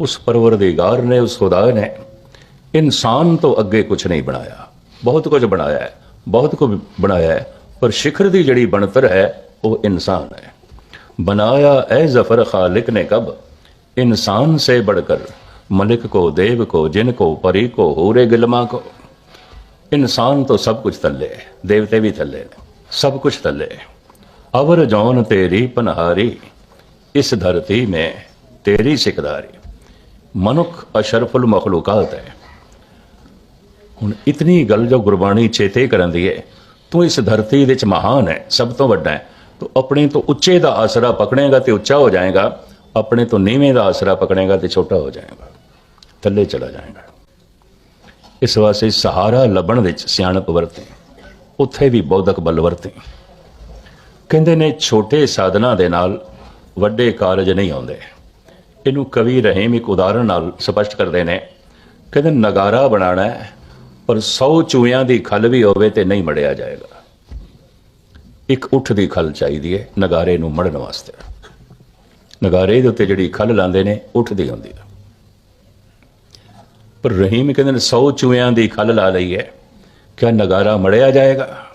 ਉਸ ਪਰਵਰਦੀਗਾਰ ਨੇ ਉਸ ਖੁਦਾ ਨੇ ਇਨਸਾਨ ਤੋਂ ਅੱਗੇ ਕੁਝ ਨਹੀਂ ਬਣਾਇਆ ਬਹੁਤ ਕੁਝ ਬਣਾਇਆ ਹੈ ਬਹੁਤ ਕੁਝ ਬਣਾਇਆ ਹੈ ਪਰ शिखर ਦੀ ਜਿਹੜੀ ਬਣਤਰ ਹੈ ਉਹ ਇਨਸਾਨ ਹੈ बनाया ए जफर खालिक ने कब इंसान से बढ़कर मलिक को देव को जिन को परी को हूरे गिलमा को इंसान तो सब कुछ थल्ले है देवते भी थल्ले ने सब कुछ थल्ले है। अवर जौन तेरी पनहारी इस धरती में तेरी सिकदारी मनुख अशरफुल मखलूकात है ਹੁਣ ਇਤਨੀ ਗੱਲ ਜੋ ਗੁਰਬਾਣੀ ਚੇਤੇ ਕਰਨ ਦੀ ਹੈ ਤੂੰ ਇਸ ਧਰਤੀ ਵਿੱਚ ਮਹਾਨ ਹੈ ਸਭ ਤੋਂ ਵੱਡਾ ਹੈ ਤੂੰ ਆਪਣੇ ਤੋਂ ਉੱਚੇ ਦਾ ਆਸਰਾ ਪਕੜੇਗਾ ਤੇ ਉੱਚਾ ਹੋ ਜਾਏਗਾ ਆਪਣੇ ਤੋਂ ਨੀਵੇਂ ਦਾ ਆਸਰਾ ਪਕੜੇਗਾ ਤੇ ਛੋਟਾ ਹੋ ਜਾਏਗਾ ਥੱਲੇ ਚਲਾ ਜਾਏਗਾ ਇਸ ਵਾਸਤੇ ਸਹਾਰਾ ਲੱਭਣ ਵਿੱਚ ਸਿਆਣਪ ਵਰਤੇ ਉੱਥੇ ਵੀ ਬੌਧਕ ਬਲ ਵਰਤੇ ਕਹਿੰਦੇ ਨੇ ਛੋਟੇ ਸਾਧਨਾ ਦੇ ਨਾਲ ਵੱਡੇ ਕਾਰਜ ਨਹੀਂ ਆਉਂਦੇ ਇਹਨੂੰ ਕਵੀ ਰਹੀਮ ਇੱਕ ਉਦਾਹਰਣ ਨਾਲ ਸਪਸ਼ਟ ਕਰਦੇ ਨੇ। ਕਹਿੰਦੇ, ਨਗਾਰਾ ਬਣਾਉਣਾ ਹੈ, ਪਰ 100 ਚੂਹਿਆਂ ਦੀ ਖਲ ਵੀ ਹੋਵੇ ਤੇ ਨਹੀਂ ਮੜਿਆ ਜਾਏਗਾ। ਇੱਕ ਉੱਠ ਦੀ ਖਲ ਚਾਹੀਦੀ ਹੈ, ਨਗਾਰੇ ਨੂੰ ਮੜਨ ਵਾਸਤੇ। ਨਗਾਰੇ ਦੇ ਉੱਤੇ ਜਿਹੜੀ ਖਲ ਲਾਉਂਦੇ ਨੇ ਉੱਠ ਦੀ ਹੁੰਦੀ ਹੈ। ਪਰ ਰਹੀਮ ਕਹਿੰਦੇ ਨੇ 100 ਚੂਹਿਆਂ ਦੀ ਖਲ ਲਾ ਲਈ ਹੈ, ਕਿਆ ਨਗਾਰਾ ਮੜਿਆ ਜਾਏਗਾ?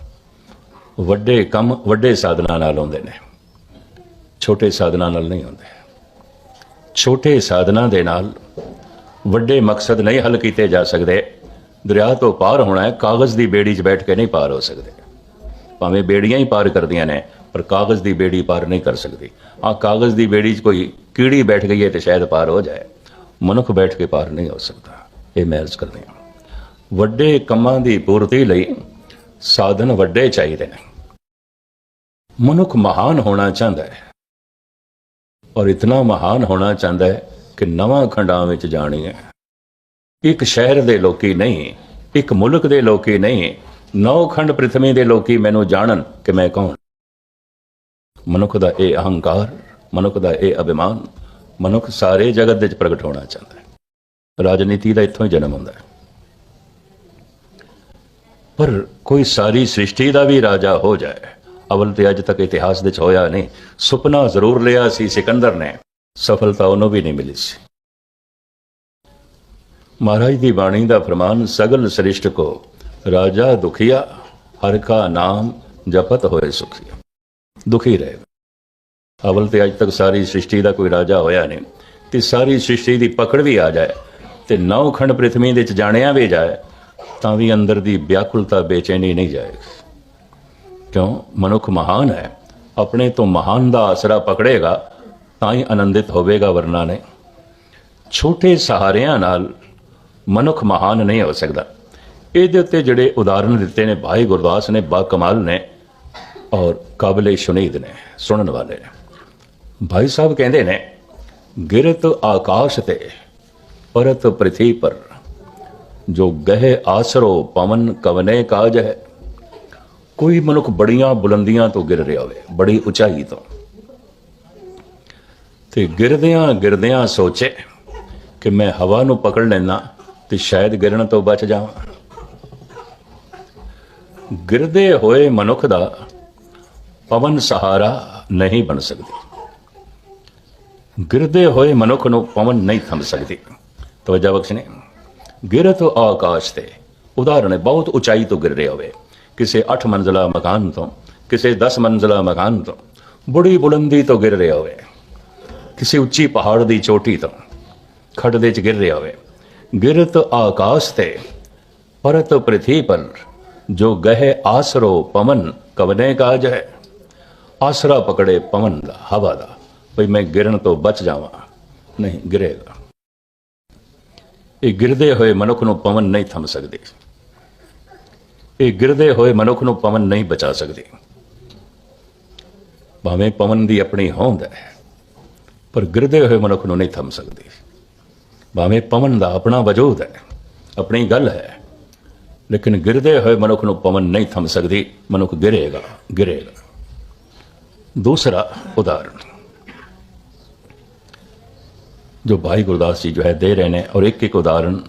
ਵੱਡੇ ਕੰਮ ਵੱਡੇ ਸਾਧਨਾਂ ਨਾਲ ਹੁੰਦੇ ਨੇ। ਛੋਟੇ ਸਾਧਨਾਂ ਨਾਲ ਨਹੀਂ ਹੁੰਦੇ। ਛੋਟੇ ਸਾਧਨਾਂ ਦੇ ਨਾਲ ਵੱਡੇ ਮਕਸਦ ਨਹੀਂ ਹੱਲ ਕੀਤੇ ਜਾ ਸਕਦੇ। ਦਰਿਆ ਤੋਂ ਪਾਰ ਹੋਣਾ ਹੈ, ਕਾਗਜ਼ ਦੀ ਬੇੜੀ 'ਚ ਬੈਠ ਕੇ ਨਹੀਂ ਪਾਰ ਹੋ ਸਕਦੇ। ਭਾਵੇਂ ਬੇੜੀਆਂ ਹੀ ਪਾਰ ਕਰਦੀਆਂ ਨੇ, ਪਰ ਕਾਗਜ਼ ਦੀ ਬੇੜੀ ਪਾਰ ਨਹੀਂ ਕਰ ਸਕਦੀ। ਆ ਕਾਗਜ਼ ਦੀ ਬੇੜੀ 'ਚ ਕੋਈ ਕੀੜੀ ਬੈਠ ਗਈ ਹੈ ਤੇ ਸ਼ਾਇਦ ਪਾਰ ਹੋ ਜਾਏ। ਮਨੁੱਖ ਬੈਠ ਕੇ ਪਾਰ ਨਹੀਂ ਹੋ ਸਕਦਾ। ਇਹ ਮੈਂ ਅਰਜ਼ ਕਰਦੇ ਹਾਂ। ਵੱਡੇ ਕੰਮਾਂ ਦੀ ਪੂਰਤੀ ਲਈ ਸਾਧਨ ਵੱਡੇ ਚਾਹੀਦੇ ਨੇ। ਮਨੁੱਖ ਮਹਾਨ ਹੋਣਾ ਚਾਹੁੰਦਾ ਹੈ। ਔਰ ਇਤਨਾ ਮਹਾਨ ਹੋਣਾ ਚਾਹੁੰਦਾ ਹੈ ਕਿ ਨਵਾਂ ਖੰਡਾਂ ਵਿੱਚ ਜਾਣੀ ਹੈ। ਇੱਕ ਸ਼ਹਿਰ ਦੇ ਲੋਕੀ ਨਹੀਂ, ਇੱਕ ਮੁਲਕ ਦੇ ਲੋਕੀ ਨਹੀਂ, ਨੌ ਖੰਡ ਪ੍ਰithvi ਦੇ ਲੋਕੀ ਮੈਨੂੰ ਜਾਣਨ ਕਿ ਮੈਂ ਕੌਣ। ਮਨੁੱਖ ਦਾ ਇਹ ਅਹੰਕਾਰ, ਮਨੁੱਖ ਦਾ ਇਹ ਅਭਿਮਾਨ, ਮਨੁੱਖ ਸਾਰੇ ਜਗਤ ਵਿੱਚ ਪ੍ਰਗਟ ਹੋਣਾ ਚਾਹੁੰਦਾ ਹੈ। ਰਾਜਨੀਤੀ ਦਾ ਇੱਥੋਂ ਹੀ ਜਨਮ ਹੁੰਦਾ ਹੈ। ਪਰ ਕੋਈ ਸਾਰੀ ਸ੍ਰਿਸ਼ਟੀ ਦਾ ਵੀ ਰਾਜਾ ਹੋ ਜਾਏ ਅਵਲ ਤੇ ਅੱਜ ਤੱਕ ਇਤਿਹਾਸ ਵਿੱਚ ਹੋਇਆ ਨਹੀਂ। ਸੁਪਨਾ ਜ਼ਰੂਰ ਲਿਆ ਸੀ ਸਿਕੰਦਰ ਨੇ। ਸਫਲਤਾ ਉਹਨੂੰ ਵੀ ਨਹੀਂ ਮਿਲੀ ਸੀ। ਮਹਾਰਾਜ ਦੀ ਬਾਣੀ ਦਾ ਫਰਮਾਨ, ਸਗਲ ਸ੍ਰਿਸ਼ਟ ਕੋ, ਰਾਜਾ ਦੁਖੀਆ, ਹਰ ਕਾ ਨਾਮ ਜਪਤ ਹੋਏ ਸੁਖੀਆ। ਦੁਖੀ ਰਹੇ। ਅਵਲ ਤੇ ਅੱਜ ਤੱਕ ਸਾਰੀ ਸ੍ਰਿਸ਼ਟੀ ਦਾ ਕੋਈ ਰਾਜਾ ਹੋਇਆ ਨਹੀਂ। ਤੇ ਸਾਰੀ ਸ੍ਰਿਸ਼ਟੀ ਦੀ ਪਕੜ ਵੀ ਆ ਜਾਏ ਤੇ ਨੌ ਖੰਡ ਪ੍ਰithvi ਵਿੱਚ ਜਾਣਿਆ ਵੀ ਜਾਏ, ਤਾਂ ਵੀ ਅੰਦਰ ਦੀ ਵਿਆਕੁਲਤਾ ਬੇਚੈਨੀ ਨਹੀਂ ਜਾਏਗੀ। ਕਿਉਂ? ਮਨੁੱਖ ਮਹਾਨ ਹੈ। ਆਪਣੇ ਤੋਂ ਮਹਾਨ ਦਾ ਆਸਰਾ ਪਕੜੇਗਾ, ਤਾਂ ਹੀ ਆਨੰਦਿਤ ਹੋਵੇਗਾ ਵਰਨਾ ਨੇ। ਛੋਟੇ ਸਹਾਰਿਆਂ ਨਾਲ ਮਨੁੱਖ ਮਹਾਨ ਨਹੀਂ ਹੋ ਸਕਦਾ। ਇਹਦੇ ਉੱਤੇ ਜਿਹੜੇ ਉਦਾਹਰਣ ਦਿੱਤੇ ਨੇ ਭਾਈ ਗੁਰਦਾਸ ਨੇ, ਬਾ ਕਮਾਲ ਨੇ ਔਰ ਕਾਬਲੇ ਸ਼ੁਨੀਦ ਨੇ, ਸੁਣਨ ਵਾਲੇ ਨੇ। ਭਾਈ ਸਾਹਿਬ ਕਹਿੰਦੇ ਨੇ, ਗਿਰਤ ਆਕਾਸ਼ ਤੇ ਪਰਤ ਪ੍ਰithvi ਪਰ, ਜੋ ਗਹਿ ਆਸਰੋ ਪਵਨ ਕਵਨੇ ਕਾਜ ਹੈ। ਕੋਈ ਮਨੁੱਖ ਬੜੀਆਂ ਬੁਲੰਦੀਆਂ ਤੋਂ ਗਿਰ ਰਿਹਾ ਹੋਵੇ, ਬੜੀ ਉਚਾਈ ਤੋਂ। ਤੇ ਗਿਰਦਿਆਂ ਗਿਰਦਿਆਂ ਸੋਚੇ ਕਿ ਮੈਂ ਹਵਾ ਨੂੰ ਪਕੜ ਲੈਣਾ ਤੇ ਸ਼ਾਇਦ ਗਿਰਨ ਤੋਂ ਬਚ ਜਾਵਾਂ। ਗਿਰਦੇ ਹੋਏ ਮਨੁੱਖ ਦਾ ਪਵਨ ਸਹਾਰਾ ਨਹੀਂ ਬਣ ਸਕਦੀ। ਗਿਰਦੇ ਹੋਏ ਮਨੁੱਖ ਨੂੰ ਪਵਨ ਨਹੀਂ ਥੰਮ ਸਕਦੀ। ਤਵਜਾ ਬਖਸ਼ਨੇ ਤੋਂ ਆਕਾਸ਼ ਤੇ, ਉਦਾਹਰਣ, ਬਹੁਤ ਉਚਾਈ ਤੋਂ ਗਿਰ ਰਿਹਾ ਹੋਵੇ। ਕਿਸੇ 8 ਮੰਜ਼ਲਾ ਮਕਾਨ ਤੋਂ, ਕਿਸੇ 10 ਮੰਜ਼ਲਾ ਮਕਾਨ ਤੋਂ ਬੜੀ ਬੁਲੰਦੀ ਤੋਂ ਗਿਰ ਰਿਹਾ ਹੋਵੇ, ਕਿਸੇ ਉੱਚੀ ਪਹਾੜ ਦੀ ਚੋਟੀ ਤੋਂ ਖੱਡ ਦੇ ਚ ਗਿਰ ਰਿਹਾ ਹੋਵੇ, ਗਿਰਤ ਆਕਾਸ਼ ਤੇ ਪਰਤ ਪ੍ਰਿਥੀ ਪਰ ਜੋ ਗਹਿ ਆਸਰੋ ਪਵਨ ਕਵਨੇ ਕਾਜ ਹੈ, ਆਸਰਾ ਪਕੜੇ ਪਵਨ ਦਾ ਹਵਾ ਦਾ, ਭਈ ਮੈਂ ਗਿਰਨ ਤੋਂ ਬਚ ਜਾਵਾਂ, ਨਹੀਂ ਗਿਰੇਗਾ। ਇਹ ਗਿਰਦੇ ਹੋਏ ਮਨੁੱਖ ਨੂੰ ਪਵਨ ਨਹੀਂ ਥੰਮ ਸਕਦੀ। ਇਹ ਗਿਰਦੇ ਹੋਏ ਮਨੁੱਖ ਨੂੰ ਪਵਨ ਨਹੀਂ ਬਚਾ ਸਕਦੀ। ਭਾਵੇਂ ਪਵਨ ਦੀ ਆਪਣੀ ਹੋਂਦ ਹੈ, ਪਰ ਗਿਰਦੇ ਹੋਏ ਮਨੁੱਖ ਨੂੰ ਨਹੀਂ ਥੰਮ ਸਕਦੀ। ਭਾਵੇਂ ਪਵਨ ਦਾ ਆਪਣਾ ਵਜੂਦ ਹੈ, ਆਪਣੀ ਗੱਲ ਹੈ, ਲੇਕਿਨ ਗਿਰਦੇ ਹੋਏ ਮਨੁੱਖ ਨੂੰ ਪਵਨ ਨਹੀਂ ਥੰਮ ਸਕਦੀ, ਮਨੁੱਖ ਗਿਰੇਗਾ ਗਿਰੇਗਾ। ਦੂਸਰਾ ਉਦਾਹਰਣ। ਜੋ ਭਾਈ ਗੁਰਦਾਸ ਜੀ ਜੋ ਹੈ, ਦੇ ਰਹੇ ਨੇ, ਔਰ ਇੱਕ ਇੱਕ ਉਦਾਹਰਣ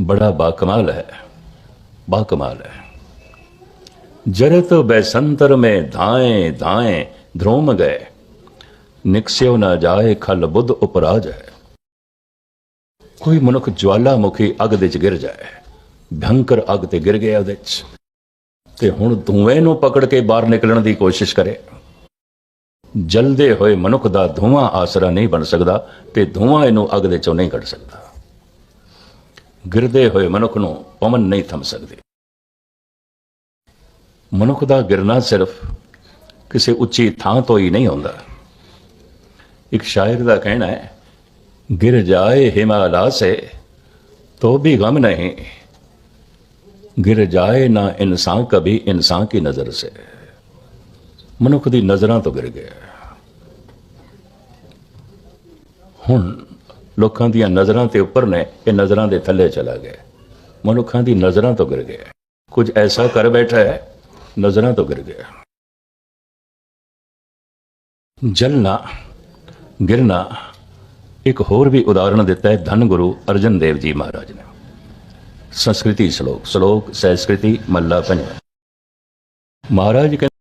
ਬੜਾ ਬਾਕਮਾਲ ਹੈ। बाकमाल है जरत बैसंतर में धाए धाए ध्रोम गए निकस्यो न जाए खल बुद्ध उपराज है ਕੋਈ ਮਨੁੱਖ ਜਵਾਲਾਮੁਖੀ ਅੱਗ ਦੇ ਚ ਗਿਰ ਜਾਏ ਭਯੰਕਰ ਅੱਗ ਤੇ ਗਿਰ ਗਿਆ ਉਹਦੇ ਚ ਤੇ ਹੁਣ ਧੂਏ ਨੂੰ ਪਕੜ ਕੇ ਬਾਹਰ ਨਿਕਲਣ ਦੀ ਕੋਸ਼ਿਸ਼ ਕਰੇ ਜਲਦੇ ਹੋਏ ਮਨੁੱਖ ਦਾ ਧੂਆਂ ਆਸਰਾ ਨਹੀਂ ਬਣ ਸਕਦਾ ਤੇ ਧੂਆਂ ਇਹਨੂੰ ਅੱਗ ਦੇ ਚੋਂ ਨਹੀਂ ਕੱਢ ਸਕਦਾ ਗਿਰਦੇ ਹੋਏ ਮਨੁੱਖ ਨੂੰ ਪਵਨ ਨਹੀਂ ਥਮ ਸਕਦੀ। ਮਨੁੱਖ ਦਾ ਗਿਰਨਾ ਸਿਰਫ ਕਿਸੇ ਉੱਚੀ ਥਾਂ ਤੋਂ ਹੀ ਨਹੀਂ ਹੁੰਦਾ। ਇੱਕ ਸ਼ਾਇਰ ਦਾ ਕਹਿਣਾ ਹੈ, ਗਿਰ ਜਾਏ ਹਿਮਾਲਾ ਸੇ, ਤੋ ਵੀ ਗਮ ਨਹੀਂ। ਗਿਰ ਜਾਏ ਨਾ ਇਨਸਾਨ ਕਭੀ ਇਨਸਾਨ ਕੀ ਨਜ਼ਰ ਸੇ। ਮਨੁੱਖ ਦੀ ਨਜ਼ਰਾਂ ਤੋਂ ਗਿਰ ਗਿਆ। ਹੁਣ ਲੋਕਾਂ ਦੀਆਂ ਨਜ਼ਰਾਂ ਤੇ ਉੱਪਰ ਨੇ ਇਹ ਨਜ਼ਰਾਂ ਦੇ ਥੱਲੇ ਚਲਾ ਗਿਆ। ਮਨੁੱਖਾਂ ਦੀ ਨਜ਼ਰਾਂ ਤੋਂ ਗਿਰ ਗਿਆ। ਕੁਝ ਐਸਾ ਕਰ ਬੈਠਾ ਹੈ, ਨਜ਼ਰਾਂ ਤੋਂ ਗਿਰ ਗਿਆ। ਜਲਨਾ ਗਿਰਨਾ ਇੱਕ ਹੋਰ ਵੀ ਉਦਾਹਰਣ ਦਿੱਤਾ ਹੈ ਧੰਨ ਗੁਰੂ ਅਰਜਨ ਦੇਵ ਜੀ ਮਹਾਰਾਜ ਨੇ। ਸੰਸਕ੍ਰਿਤੀ ਸ਼ਲੋਕ ਸ਼ਲੋਕ, ਸੰਸਕ੍ਰਿਤੀ ਮੱਲਾ ਪੰਜਵਾਂ। ਮਹਾਰਾਜ ਕਹਿੰਦੇ